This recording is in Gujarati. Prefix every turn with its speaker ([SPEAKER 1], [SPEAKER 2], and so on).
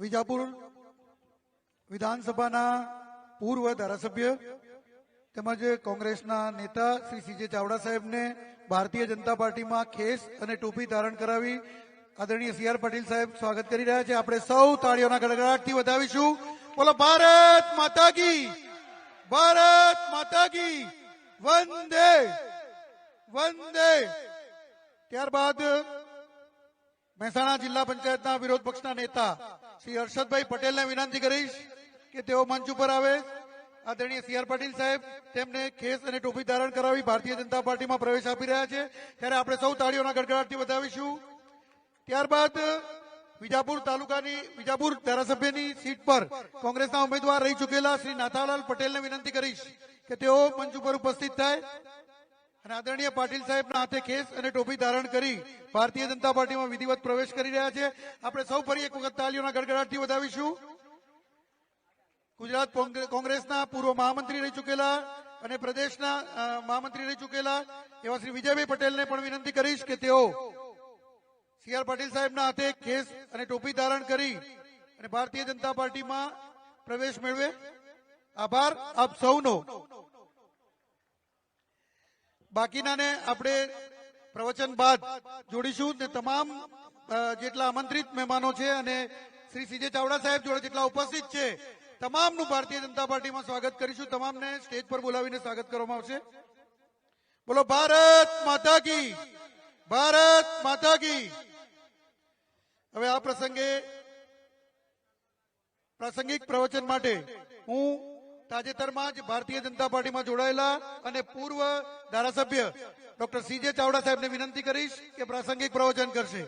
[SPEAKER 1] વિજાપુર વિધાનસભાના પૂર્વ ધારાસભ્ય તેમજ કોંગ્રેસના નેતા શ્રી સીજે ચાવડા સાહેબને ભારતીય જનતા પાર્ટીમાં ખેસ અને ટોપી ધારણ કરાવી આદરણીય સી આર પાટીલ સાહેબ સ્વાગત કરી રહ્યા છે. આપણે સૌ તાળીઓના ગડગડાટથી વધાવીશું. બોલો, ભારત માતા કી, ભારત માતા કી, વંદે વંદે. ત્યારબાદ મહેસાણા જિલ્લા પંચાયતના વિરોધ પક્ષના નેતા શ્રી હર્ષદભાઈ પટેલને વિનંતી કરીશ કે તેઓ મંચ ઉપર આવે. આદરણીય સી આર પાટીલ સાહેબ, તેમને ખેસ અને ટોપી ધારણ કરાવી ભારતીય જનતા પાર્ટીમાં પ્રવેશ આપી રહ્યા છે. ત્યારે આપણે સૌ તાળીઓના ગડગડાટથી વધાવીશું. ત્યારબાદ વિજાપુર તાલુકાની, વિજાપુર ધારાસભ્યની સીટ પર કોંગ્રેસના ઉમેદવાર રહી ચૂકેલા શ્રી નાથાલાલ પટેલને વિનંતી કરીશ કે તેઓ મંચ ઉપર ઉપસ્થિત થાય. અને આદરણીય પાટીલ સાહેબના હાથે ખેસ અને ટોપી ધારણ કરી ભારતીય જનતા પાર્ટીમાં વિધિવત પ્રવેશ કરી રહ્યા છે. આપણે સૌ ફરી એક વખત તાલીઓના ગડગડાટથી વધાવીશું. ગુજરાત કોંગ્રે- કોંગ્રેસના પૂર્વ મહામંત્રી રહી ચૂકેલા અને પ્રદેશના મહામંત્રી રહી ચૂકેલા એવા શ્રી વિજયભાઈ પટેલને પણ વિનંતી કરીશ કે તેઓ સી આર પાટીલ સાહેબના હાથે ખેસ અને ટોપી ધારણ કરી અને ભારતીય જનતા પાર્ટીમાં પ્રવેશ મેળવે. આભાર. આપ સૌનો બાકીનાને આપણે પ્રવચન બાદ જોડીશું ને તમામ જેટલા આમંત્રિત મહેમાનો છે અને શ્રી સીજે ચાવડા સાહેબ જોડે જેટલા ઉપસ્થિત છે, તમામનું ભારતીય જનતા પાર્ટીમાં સ્વાગત કરીશું. તમામને સ્ટેજ પર બોલાવીને સ્વાગત કરવામાં આવશે. બોલો, ભારત માતા કી, ભારત માતા કી. હવે આ પ્રસંગે પ્રાસંગિક પ્રવચન માટે હું તાજેતરમાં જ ભારતીય જનતા પાર્ટીમાં જોડાયેલા અને પૂર્વ ધારાસભ્ય ડોક્ટર સીજે ચાવડા સાહેબને વિનંતી કરીશ કે પ્રાસંગિક પ્રવચન કરશે.